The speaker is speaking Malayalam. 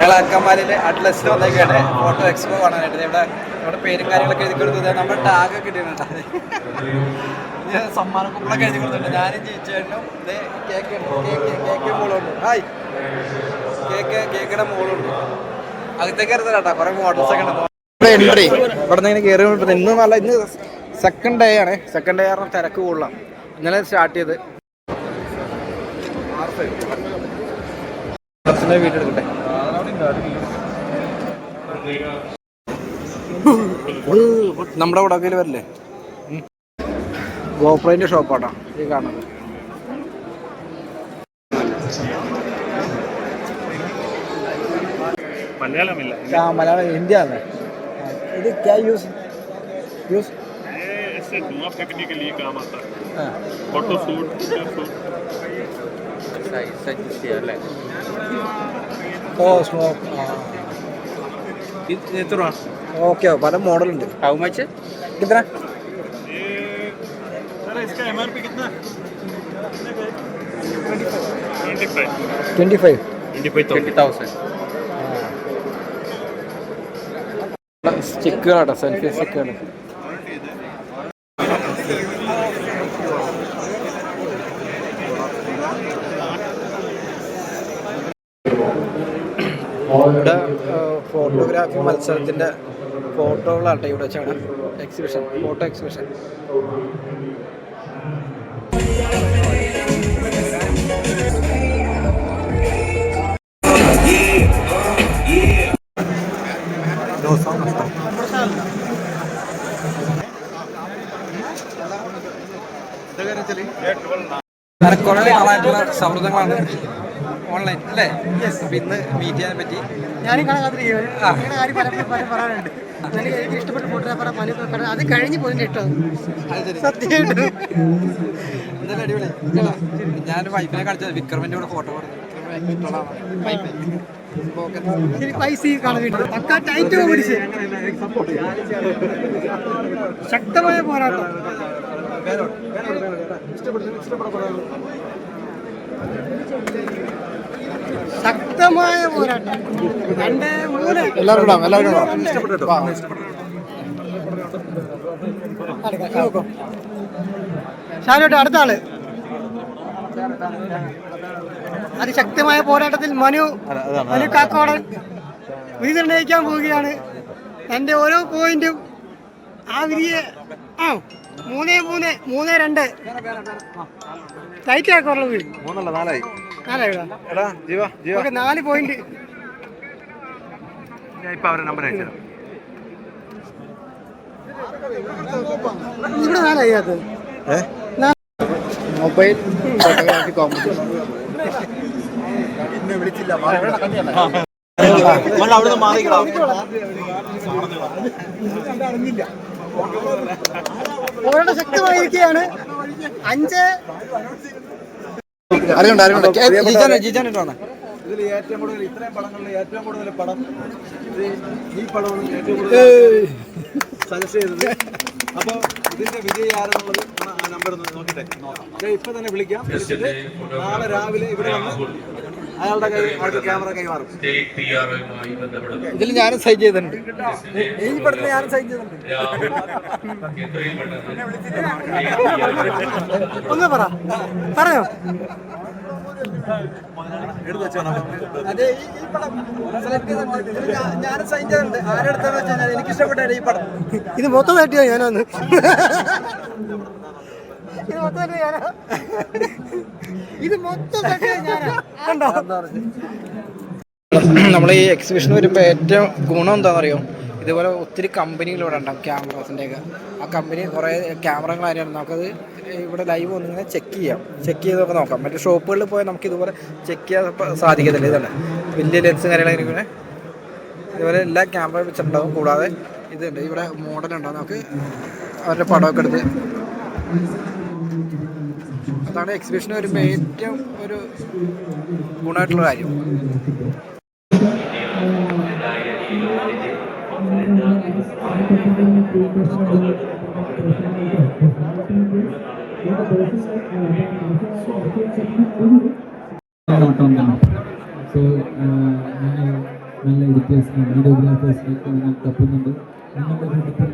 ഞങ്ങൾ അറ്റ്ലസിൽ വന്നേക്കാണ്. ഫോട്ടോ എക്സ്പോ കാണാനായിട്ട്. ഇവിടെ ഇവിടെ പേരും കാര്യങ്ങളൊക്കെ എഴുതി കൊടുത്തത് നമ്മുടെ ടാഗ് ഒക്കെ ഇട്ടിട്ടുണ്ട്. ഞാൻ സമ്മാന കുപ്പിളൊക്കെ എഴുതി കൊടുത്തിട്ടുണ്ട്. ഞാനും ജയിച്ചേട്ടനും ഇതേ കേക്ക് കേക്ക് കേക്ക് മോളുണ്ട്. ഹായ്. കേക്ക് കേക്കിടെ മോളുണ്ട്. അകത്തേക്ക് ഇരുന്നില്ല കുറെ മോഡൽസ് ഒക്കെ ഉണ്ട്. എൻട്രി ഇവിടെ നിന്ന് കയറി ഇന്ന് നല്ല ഇന്ന് സെക്കൻഡ് ഡേ ആണ്. സെക്കൻഡ് ഡേ കാരണം തിരക്ക് കൂടുതലാണ്. ഇന്നലെ സ്റ്റാർട്ട് ചെയ്ത് വീട്ടെടുക്കട്ടെ നമ്മുടെ ഉടകയിൽ വരില്ലേ? ഗോപ്രൈന്റെ ഷോപ്പാട്ടാ ഈ കാണുന്നത്. മലയാളമില്ല. ആ മലയാളം ഹിന്ദി ആണ് ഇത് ക്യാ യൂസ് യൂസ് ये इससे धुआं फेंकने के लिए काम आता है फोटो शूट शूट ഓ സ്മോക്ക് എത്ര ഓക്കെ പല മോഡലുണ്ട് How much? കിത്ര ये सर इसका एम आर पी कितना twenty five twenty five twenty five Twenty thousand. സ്റ്റിക്കുകളാട്ടോ selfie സ്റ്റിക്കുകൾ ഇവിടെ ഫോട്ടോഗ്രാഫി മത്സരത്തിന്റെ ഫോട്ടോകളാട്ടെ ഇവിടെ വെച്ചാണ്. എക്സിബിഷൻ ഫോട്ടോ എക്സിബിഷൻ കുറെ നാളായിട്ടുള്ള സൗഹൃദങ്ങളാണ് ഓൺലൈൻ അല്ലേ? അപ്പൊ ഇന്ന് മീറ്റ് ചെയ്യാൻ പറ്റി. ഞാനും കാണാൻ പറയാനുണ്ട്. എനിക്ക് ഇഷ്ടപ്പെട്ട ഫോട്ടോഗ്രാഫറെ മനു അത് കഴിഞ്ഞ് പോയി ഇഷ്ടം സത്യമായിട്ട്. എന്തായാലും അടിപൊളി. ഞാൻ വൈഫിനെ കളിച്ചത് വിക്രമിന്റെ കൂടെ ഫോട്ടോ ശക്തമായ പോരാട്ടം. ഇഷ്ടപ്പെട്ടു കാണാൻ ശക്തമായ പോരാട്ടം. രണ്ട് മൂന്ന്. എല്ലാവരും എല്ലാവരും ഇഷ്ടപ്പെട്ടു? ഷാനോട്ട് അടുത്ത ആൾ. അതിശക്തമായ പോരാട്ടത്തിൽ മനു മനു കാക്കോടൻ വിധി നിർണയിക്കാൻ പോവുകയാണ്. എന്റെ ഓരോ പോയിന്റും ആ വിധിയെ ആ മൂന്ന് മൂന്ന് മൂന്ന് രണ്ട്. ടൈറ്റ് ആക്കാറുള്ളത് മൂന്നല്ല നാലായി. നാലായിടാ എടാ ജീവ ജീവ. ഓക്കെ നാല് പോയിന്റ് ഞാൻ ഇപ്പൊ അവരുടെ നമ്പർ അയച്ചു ഇവിടെ നാലായി അത് മൊബൈൽ ഫോട്ടോഗ്രാഫി കോമ്പറ്റീഷൻ അവിടുന്ന് മാറിക്കണം പോരാട്ടം ശക്തമായിരിക്കുകയാണ്. അഞ്ച് അറിയണ്ട അറിയണ്ട ഇട്ടോ ഇതിൽ ഏറ്റവും കൂടുതൽ ഇത്രയും പടങ്ങളിൽ ഏറ്റവും കൂടുതൽ പടം ഇത് ഈ പടമാണ് ഏറ്റവും കൂടുതൽ സജസ്റ്റ് ചെയ്തത്. അപ്പോൾ ഇതിന്റെ വിജയി ആരെന്നുള്ളത് ഒന്ന് ആ നമ്പർ ഒന്ന് നോക്കിട്ടെ. ഇപ്പൊ തന്നെ വിളിക്കാം. വിളിച്ചിട്ട് നാളെ രാവിലെ ഇവിടെ വന്ന് അയാളുടെ കൈ ആൾക്ക് ക്യാമറ കൈമാറും. ഇതിൽ ഞാനും സൈൻ ചെയ്തിട്ടുണ്ട്. ഈ പടത്തിൽ ഞാനും സൈൻ ചെയ്തിട്ടുണ്ട്. ഒന്ന് പറ. നമ്പർ അതെ ഈ ഈ പടം സെലക്ട് ചെയ്തിട്ടുണ്ട് ഞാൻ- സൈൻ ചെയ്തിട്ടുണ്ട്. ആരെടുത്തെന്ന് വെച്ച് കഴിഞ്ഞാൽ എനിക്ക് ഇഷ്ടപ്പെട്ട ഈ പടം. ഇത് മൊത്തം തട്ടിയോ ഞാനൊന്ന്. ഇത് മൊത്തം തട്ടിയോ ഞാനാ ഇത് മൊത്തം തട്ടിയോ ഞാനാ? കണ്ടോ? നമ്മൾ ഈ എക്സിബിഷൻ വരുമ്പോൾ ഏറ്റവും ഗുണം എന്താണെന്ന് അറിയോ ഇതുപോലെ ഒത്തിരി കമ്പനികൾ ഇവിടെ ഉണ്ടാവും ക്യാമറാസിന്റെ ഒക്കെ ആ കമ്പനി കുറേ ക്യാമറകൾ കാര്യമാണ് നമുക്കത് ഇവിടെ ലൈവ് ഒന്നിങ്ങനെ ചെക്ക് ചെയ്യാം. ചെക്ക് ചെയ്തൊക്കെ നോക്കാം. മറ്റേ ഷോപ്പുകളിൽ പോയാൽ നമുക്ക് ഇതുപോലെ ചെക്ക് ചെയ്യാൻ സാധിക്കത്തില്ല. ഇതാണ് വലിയ ലെൻസും ഇങ്ങനെ ഇതുപോലെ എല്ലാ ക്യാമറ വെച്ചിട്ടുണ്ടാവും. കൂടാതെ ഇതുണ്ട്. ഇവിടെ മോഡൽ ഉണ്ടാവും നമുക്ക് അവരുടെ പടമൊക്കെ എടുത്ത് അതാണ് എക്സിബിഷന് വരുമ്പോൾ ഏറ്റവും ഒരു ഗുണമായിട്ടുള്ള കാര്യം. So, uh, നല്ല എഡിറ്റേഴ്സിനും വീഡിയോഗ്രാഫേഴ്സിനും ഒക്കെ നിങ്ങൾ തപ്പുന്നുണ്ട് നിങ്ങളുടെ കൂട്ടത്തിൽ